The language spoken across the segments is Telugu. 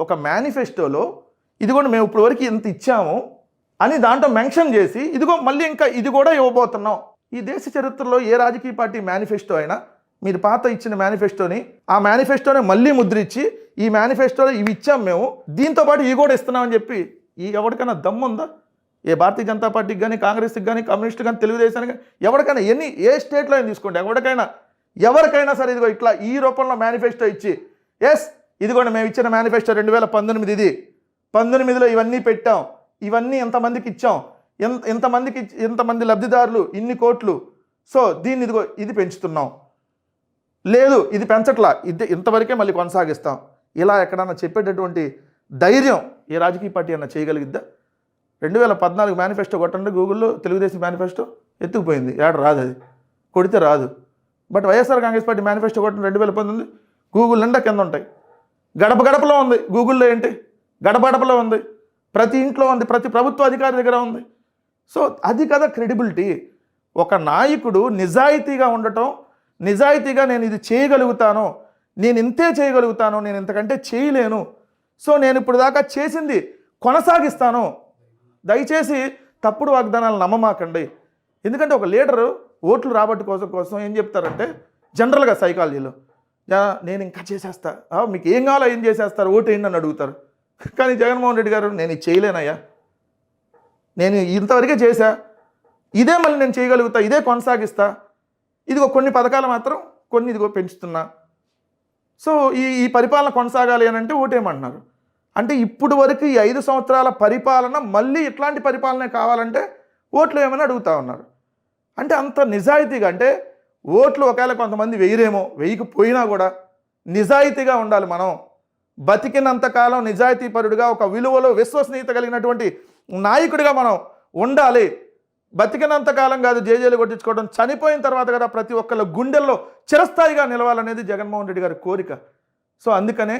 ఒక మేనిఫెస్టోలో ఇదిగోండి మేము ఇప్పుడు వరకు ఇంత ఇచ్చాము అని దాంట్లో మెన్షన్ చేసి ఇదిగో మళ్ళీ ఇంకా ఇది కూడా ఇవ్వబోతున్నాం. ఈ దేశ చరిత్రలో ఏ రాజకీయ పార్టీ మేనిఫెస్టో అయినా మీరు పాత ఇచ్చిన మేనిఫెస్టోని ఆ మేనిఫెస్టోని మళ్ళీ ముద్రించి ఈ మేనిఫెస్టోలో ఇవి ఇచ్చాం మేము దీంతో పాటు ఇవి కూడా ఇస్తున్నామని చెప్పి ఈ ఎవరికైనా దమ్ముందా ఏ భారతీయ జనతా పార్టీకి కానీ కాంగ్రెస్కి కానీ కమ్యూనిస్ట్ కానీ తెలుగుదేశానికి కానీ ఎవరికైనా ఎన్ని ఏ స్టేట్లో అయినా తీసుకోండి. ఎవరికైనా ఎవరికైనా సరే ఇదిగో ఇట్లా ఈ రూపంలో మేనిఫెస్టో ఇచ్చి ఎస్ ఇదిగోండి మేము ఇచ్చిన మేనిఫెస్టో రెండు వేల పంతొమ్మిది ఇది. పంతొమ్మిదిలో ఇవన్నీ పెట్టాం. ఇవన్నీ ఎంతమందికి ఇచ్చాం? ఎంత ఎంతమందికి ఎంతమంది లబ్ధిదారులు? ఇన్ని కోట్లు. సో దీన్ని ఇదిగో ఇది పెంచుతున్నాం. లేదు ఇది పెంచట్లా. ఇది ఇంతవరకే మళ్ళీ కొనసాగిస్తాం. ఇలా ఎక్కడన్నా చెప్పేటటువంటి ధైర్యం ఏ రాజకీయ పార్టీ అన్నా చేయగలిగిద్దా? రెండు వేల పద్నాలుగు మేనిఫెస్టో కొట్టండి గూగుల్లో తెలుగుదేశం మేనిఫెస్టో ఎత్తుకుపోయింది. ఏడ రాదు అది. కొడితే రాదు. But YSR Congress party manifesto కొట్టండి రెండు వేల పంతొమ్మిది గూగుల్ నిండా కింద ఉంటాయి. గడప గడపలో ఉంది. గూగుల్లో ఏంటి? గడప గడపలో ఉంది. ప్రతి ఇంట్లో ఉంది. ప్రతి ప్రభుత్వ అధికారి దగ్గర ఉంది. సో అది కదా క్రెడిబిలిటీ. ఒక నాయకుడు నిజాయితీగా ఉండటం నిజాయితీగా నేను ఇది చేయగలుగుతాను నేను ఇంతే చేయగలుగుతాను నేను ఇంతకంటే చేయలేను. సో నేను ఇప్పుడు దాకా చేసింది కొనసాగిస్తాను. దయచేసి తప్పుడు వాగ్దానాలు నమ్మమాకండి. ఎందుకంటే ఒక లీడరు ఓట్లు రాబట్టు కోసం కోసం ఏం చెప్తారంటే జనరల్గా సైకాలజీలో నేను ఇంకా చేసేస్తా. మీకు ఏం కావాలో ఏం చేసేస్తారు? ఓటు ఏంటి అని అడుగుతారు. కానీ జగన్మోహన్ రెడ్డి గారు నేను ఇది చేయలేనయ్యా. నేను ఇంతవరకే చేశా. ఇదే మళ్ళీ నేను చేయగలుగుతా ఇదే కొనసాగిస్తా. ఇదిగో కొన్ని పథకాలు మాత్రం కొన్ని ఇదిగో పెంచుతున్నా. సో ఈ ఈ పరిపాలన కొనసాగాలి అని అంటే ఓటేయమంటున్నారు. అంటే ఇప్పుడు వరకు ఈ ఐదు సంవత్సరాల పరిపాలన మళ్ళీ ఇట్లాంటి పరిపాలనే కావాలంటే ఓట్లు ఏమని అడుగుతా ఉన్నారు. అంటే అంత నిజాయితీగా అంటే ఓట్లు ఒకవేళ కొంతమంది వేయరేమో వేయకపోయినా కూడా నిజాయితీగా ఉండాలి మనం. బతికినంత కాలం నిజాయితీపరుడిగా ఒక విలువలో విశ్వసనీయత కలిగినటువంటి నాయకుడిగా మనం ఉండాలి. బతికినంత కాలం కాదు జేజేలు కొట్టించుకోవడం చనిపోయిన తర్వాత కదా ప్రతి ఒక్కళ్ళ గుండెల్లో చిరస్థాయిగా నిలవాలనేది జగన్మోహన్ రెడ్డి గారి కోరిక. సో అందుకనే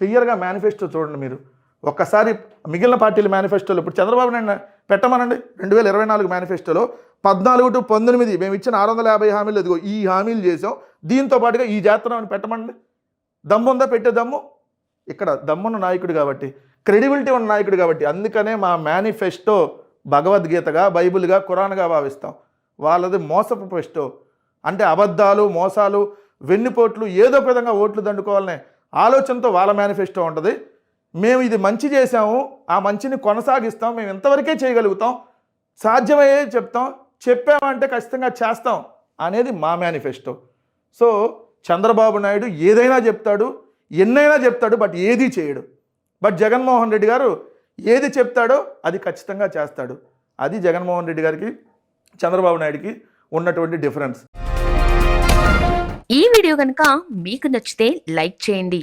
క్లియర్గా మేనిఫెస్టో చూడండి మీరు. ఒక్కసారి మిగిలిన పార్టీల మేనిఫెస్టోలు ఇప్పుడు చంద్రబాబు నాయుడు పెట్టమనండి. రెండు వేల ఇరవై నాలుగు మేనిఫెస్టోలో పద్నాలుగు టు పంతొమ్మిది మేము ఇచ్చిన ఆరు వందల యాభై హామీలు ఇదిగో ఈ హామీలు చేసాం దీంతో పాటుగా ఈ జాతరని పెట్టమండి. దమ్ము ఉందా? పెట్టే దమ్ము. ఇక్కడ దమ్మున్న నాయకుడు కాబట్టి క్రెడిబిలిటీ ఉన్న నాయకుడు కాబట్టి అందుకనే మా మేనిఫెస్టో భగవద్గీతగా బైబిల్గా ఖురాన్గా భావిస్తాం. వాళ్ళది మోసపు ఫెస్టో అంటే అబద్ధాలు మోసాలు వెన్నుపోట్లు ఏదో ఒక విధంగా ఓట్లు దండుకోవాలనే ఆలోచనతో వాళ్ళ మేనిఫెస్టో ఉంటుంది. మేము ఇది మంచి చేసాము ఆ మంచిని కొనసాగిస్తాం మేము ఇంతవరకే చేయగలుగుతాం సాధ్యమయ్యే చెప్తాం చెప్పామంటే ఖచ్చితంగా చేస్తాం అనేది మా మేనిఫెస్టో. సో చంద్రబాబు నాయుడు ఏదైనా చెప్తాడు ఎన్నైనా చెప్తాడు బట్ ఏది చేయడు. బట్ జగన్మోహన్ రెడ్డి గారు ఏది చెప్తాడో అది ఖచ్చితంగా చేస్తాడు. అది జగన్మోహన్ రెడ్డి గారికి చంద్రబాబు నాయుడికి ఉన్నటువంటి డిఫరెన్స్. ఈ వీడియో కనుక మీకు నచ్చితే లైక్ చేయండి.